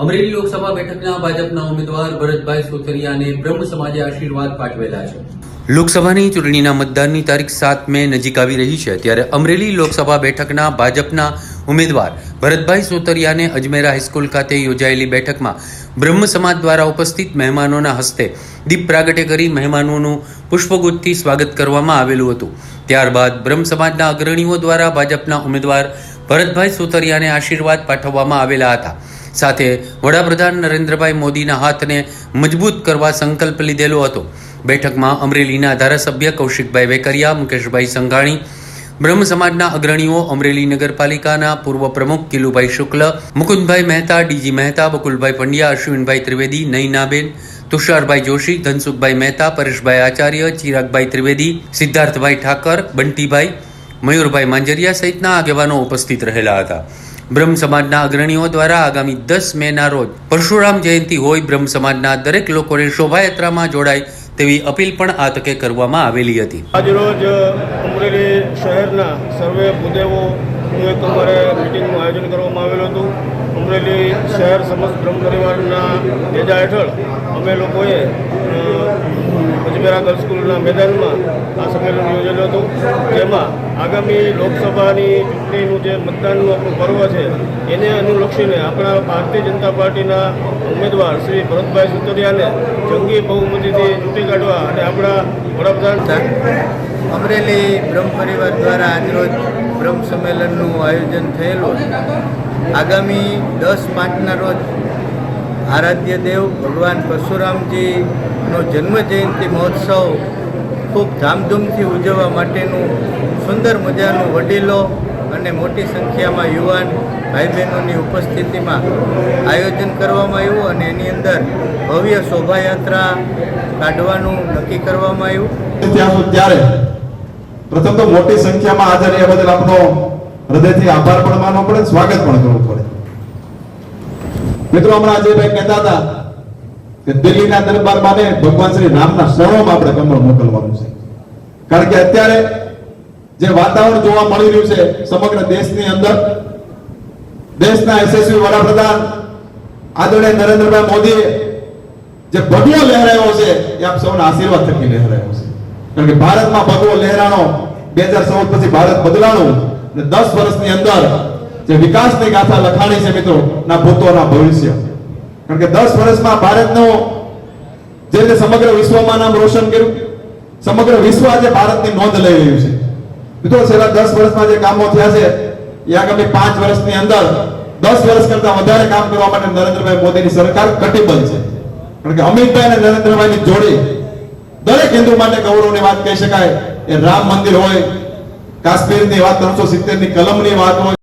અમરેલી લોકસભા બેઠકના ભાજપના ઉમેદવાર ભરતભાઈ સોથરિયાને બ્રહ્મ સમાજે આશીર્વાદ પાઠવેલા છે. લોકસભાની ચૂંટણીના મતદાનની તારીખ સાત મે નજીક આવી રહી છે, ત્યારે અમરેલી લોકસભા બેઠકના ભાજપના ઉમેદવાર ભરતભાઈ સોતરિયાને અજમેરા હાઈસ્કૂલ ખાતે યોજાયેલી બેઠકમાં બ્રહ્મ સમાજ દ્વારા ઉપસ્થિત મહેમાનોના હસ્તે દીપ પ્રાગટ્ય કરી મહેમાનોનું પુષ્પગુચ્છથી સ્વાગત કરવામાં આવેલું હતું. ત્યારબાદ બ્રહ્મ સમાજના અગ્રણીઓ દ્વારા ભાજપના ઉમેદવાર ભરતભાઈ સોતરિયાને આશીર્વાદ પાઠવવામાં આવેલા હતા. સાથે વડાપ્રધાન નરેન્દ્રભાઈ મોદીના હાથને મજબૂત કરવા સંકલ્પ લીધેલો હતો. બેઠકમાં અમરેલીના ધારાસભ્ય કૌશિકભાઈ વેકરિયા, મુકેશભાઈ સંઘાણી, બ્રહ્મ સમાજના અગ્રણીઓ અમરેલી નગરપાલિકાના પૂર્વ પ્રમુખ કિલુભાઈ શુક્લ, મુકુંદભાઈ મહેતા, ડીજી મહેતા, બકુલભાઈ પંડ્યા, અશ્વિનભાઈ ત્રિવેદી, નૈનાબેન, તુષારભાઈ જોશી, ધનસુખભાઈ મહેતા, પરેશભાઈ આચાર્ય, ચિરાગભાઈ ત્રિવેદી, સિદ્ધાર્થભાઈ ઠાકર, બંટીભાઈ, મયુરભાઈ માંજરિયા સહિતના આગેવાનો ઉપસ્થિત રહેલા હતા. બ્રહ્મ સમાજના અગ્રણીઓ દ્વારા આગામી દસ મેના રોજ પરશુરામ જયંતિ હોય બ્રહ્મ સમાજના દરેક લોકોને શોભાયાત્રામાં જોડાય તેવી અપીલ પણ આ તકે કરવામાં આવેલી હતી. આજરોજ અમરેલી શહેરના સર્વે ભૂદેવોનું એક અમારે આયોજન કરવામાં આવેલું હતું. અમરેલી શહેર સમસ્ત બ્રહ્મ પરિવારના નેજા હેઠળ અમે લોકોએ અજમેરા ગર્લ્સ સ્કૂલના મેદાનમાં આ સંમેલન યોજેલું હતું. જેમાં આગામી લોકસભાની ચૂંટણીનું જે મતદાનનું આપણું પર્વ છે, એને અનુલક્ષીને આપણા ભારતીય જનતા પાર્ટીના ઉમેદવાર શ્રી ભરતભાઈ સુતરિયાને જંગી બહુમતીથી ચૂંટી કાઢવા અને આપણા વડાપ્રધાન અમરેલી બ્રહ્મ પરિવાર દ્વારા આજરોજ બ્રહ્મ સંમેલનનું આયોજન થયેલું. આગામી દસ પાંચના રોજ આરાધ્ય દેવ ભગવાન પરશુરામજીનો જન્મ જયંતિ મહોત્સવ ખૂબ ધામધૂમથી ઉજવવા માટેનું સુંદર મજાનું વડીલો અને મોટી સંખ્યામાં યુવાન ભાઈ બહેનોની ઉપસ્થિતિમાં આયોજન કરવામાં આવ્યું અને એની અંદર ભવ્ય શોભાયાત્રા કાઢવાનું નક્કી કરવામાં આવ્યું. ત્યારે પ્રથમ તો મોટી સંખ્યામાં હાજર રહ્યા બદલ આપનો હૃદયથી આભાર પણ માનવો પડે, સ્વાગત પણ કરવું પડે. મિત્રો, હમણાં અજયભાઈ કહેતા હતા કે દિલ્હીના દરબારમાં ને ભગવાન શ્રી રામના શરણોમાં આપણે કમળ મોકલવાનું છે. કારણ કે અત્યારે જે વાતાવરણ જોવા મળી રહ્યું છે સમગ્ર દેશની અંદર, દેશના યશસ્વી વડાપ્રધાન આદરણીય નરેન્દ્રભાઈ મોદીએ જે ભગવો લહેરાયો છે એ આપ સૌના આશીર્વાદ થકી લહેરાયો છે. કારણ કે ભારતમાં ભગવો લહેરાણો બે હજાર ચૌદ પછી ભારત બદલાણું અને દસ વર્ષની અંદર જે વિકાસની ગાથા લખાણી છે મિત્રો, ના ભૂતોના ભવિષ્ય. કારણ કે દસ વર્ષમાં ભારતનો જે રીતે સમગ્ર વિશ્વમાં નામ રોશન કર્યું, સમગ્ર વિશ્વ આજે ભારતની નોંધ લઈ રહ્યું છે. મિત્રો, છેલ્લા દસ વર્ષમાં જે કામો થયા છે, એ આગામી પાંચ વર્ષની અંદર દસ વર્ષ કરતા વધારે કામ કરવા માટે નરેન્દ્રભાઈ મોદીની સરકાર કટિબદ્ધ છે. કારણ કે અમિતભાઈ અને નરેન્દ્રભાઈની જોડી દરેક હિન્દુ માટે ગૌરવની વાત કહી શકાય એ રામ મંદિર હોય, કાશ્મીરની વાત ત્રણસો સિત્તેરની વાત હોય.